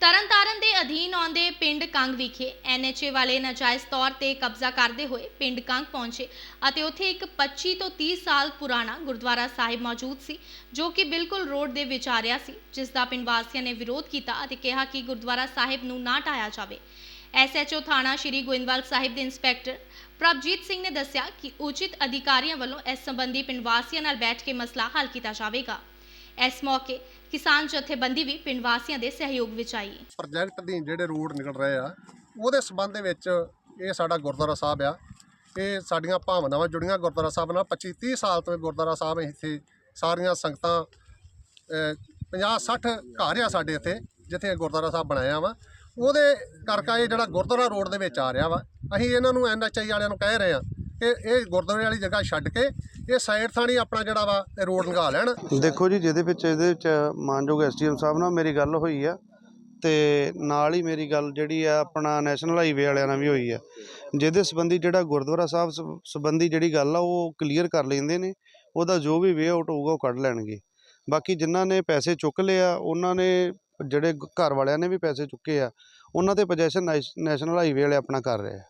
ਤਰਨਤਾਰਨ ਦੇ ਅਧੀਨ ਆਉਂਦੇ ਪਿੰਡ ਕੰਗ ਵਿਖੇ ਐਨਐਚਏ ਵਾਲੇ ਨਾਜਾਇਜ਼ ਤੌਰ ਤੇ ਕਬਜ਼ਾ ਕਰਦੇ ਹੋਏ ਪਿੰਡ ਕੰਗ ਪਹੁੰਚੇ ਅਤੇ ਉੱਥੇ ਇੱਕ 25 ਤੋਂ 30 ਸਾਲ ਪੁਰਾਣਾ ਗੁਰਦੁਆਰਾ ਸਾਹਿਬ ਮੌਜੂਦ ਸੀ, ਜੋ ਕਿ ਬਿਲਕੁਲ ਰੋਡ ਦੇ ਵਿਚਾਰਿਆ ਸੀ ਜਿਸ ਦਾ ਪਿੰਡ ਵਾਸੀਆਂ ਨੇ ਵਿਰੋਧ ਕੀਤਾ ਅਤੇ ਕਿਹਾ ਕਿ ਗੁਰਦੁਆਰਾ ਸਾਹਿਬ ਨੂੰ ਨਾ ਢਾਇਆ ਜਾਵੇ। ਐਸਐਚਓ ਥਾਣਾ ਸ਼੍ਰੀ ਗੋਇੰਦਵਾਲ ਸਾਹਿਬ ਦੇ ਇੰਸਪੈਕਟਰ ਪ੍ਰਭਜੀਤ ਸਿੰਘ ਨੇ ਦੱਸਿਆ ਕਿ ਉਚਿਤ ਅਧਿਕਾਰੀਆਂ ਵੱਲੋਂ ਇਸ ਸੰਬੰਧੀ ਪਿੰਡ ਵਾਸੀਆਂ ਨਾਲ ਬੈਠ ਕੇ ਮਸਲਾ ਹੱਲ ਕੀਤਾ ਜਾਵੇਗਾ। ਇਸ ਮੌਕੇ ਕਿਸਾਨ ਜਥੇਬੰਦੀ ਵੀ ਪਿੰਡ ਵਾਸੀਆਂ ਦੇ ਸਹਿਯੋਗ ਵਿੱਚ ਆਈ। ਪ੍ਰੋਜੈਕਟ ਦੀ ਜਿਹੜੇ ਰੂਟ ਨਿਕਲ ਰਹੇ ਆ, ਉਹਦੇ ਸਬੰਧ ਦੇ ਵਿੱਚ ਇਹ ਸਾਡਾ ਗੁਰਦੁਆਰਾ ਸਾਹਿਬ ਆ। ਇਹ ਸਾਡੀਆਂ ਭਾਵਨਾਵਾਂ ਜੁੜੀਆਂ ਗੁਰਦੁਆਰਾ ਸਾਹਿਬ ਨਾਲ। 25 30 ਸਾਲ ਤੋਂ ਗੁਰਦੁਆਰਾ ਸਾਹਿਬ ਇੱਥੇ ਸਾਰੀਆਂ ਸੰਗਤਾਂ 50 60 ਘਰ ਆ ਸਾਡੇ ਇੱਥੇ, ਜਿੱਥੇ ਗੁਰਦੁਆਰਾ ਸਾਹਿਬ ਬਣਾਇਆ ਵਾ। ਉਹਦੇ ਕਰਕੇ ਇਹ ਜਿਹੜਾ ਗੁਰਦੁਆਰਾ ਰੋਡ ਦੇ ਵਿੱਚ ਆ ਰਿਹਾ ਵਾ, ਅਸੀਂ ਇਹਨਾਂ ਨੂੰ ਐਨਐਚਆਈ ਵਾਲਿਆਂ ਨੂੰ ਕਹਿ ਰਹੇ ਆ ਕਿ ਇਹ ਗੁਰਦੁਆਰੇ ਵਾਲੀ ਜਗ੍ਹਾ ਛੱਡ ਕੇ ਇਹ ਸਾਈਡ ਥਾਣੀ ਆਪਣਾ ਜਿਹੜਾ ਵਾ, ਇਹ ਰੋਡ ਲਗਾ ਲੈਣ। ਦੇਖੋ ਜੀ, ਜਿਹਦੇ ਵਿੱਚ ਇਹਦੇ ਵਿੱਚ ਮਾਨਯੋਗ ਐਸਡੀਐਮ ਸਾਹਿਬ ਨਾਲ ਮੇਰੀ ਗੱਲ ਹੋਈ ਆ ਤੇ ਨਾਲ ਹੀ ਮੇਰੀ ਗੱਲ ਜਿਹੜੀ ਆ ਆਪਣਾ ਨੈਸ਼ਨਲ ਹਾਈਵੇ ਵਾਲਿਆਂ ਨਾਲ ਵੀ ਹੋਈ ਆ। ਜਿਹਦੇ ਸੰਬੰਧੀ ਜਿਹੜਾ ਗੁਰਦੁਆਰਾ ਸਾਹਿਬ ਸਬ- ਸੰਬੰਧੀ ਜਿਹੜੀ ਗੱਲ ਆ, ਉਹ ਕਲੀਅਰ ਕਰ ਲੈਂਦੇ ਨੇ। ਉਹਦਾ ਜੋ ਵੀ ਵੇ ਆਊਟ ਹੋਊਗਾ, ਉਹ ਕੱਢ ਲੈਣਗੇ। ਬਾਕੀ ਜਿਨ੍ਹਾਂ ਨੇ ਪੈਸੇ ਚੁੱਕ ਲਏ ਆ, ਉਹਨਾਂ ਨੇ ਜਿਹੜੇ ਘਰ ਵਾਲਿਆਂ ਨੇ ਵੀ ਪੈਸੇ ਚੁੱਕੇ ਆ, ਉਹਨਾਂ ਤੇ ਪੋਜੈਸ਼ਨ ਨੈਸ਼ਨਲ ਹਾਈਵੇ ਵਾਲੇ ਆਪਣਾ ਕਰ ਰਹੇ ਆ।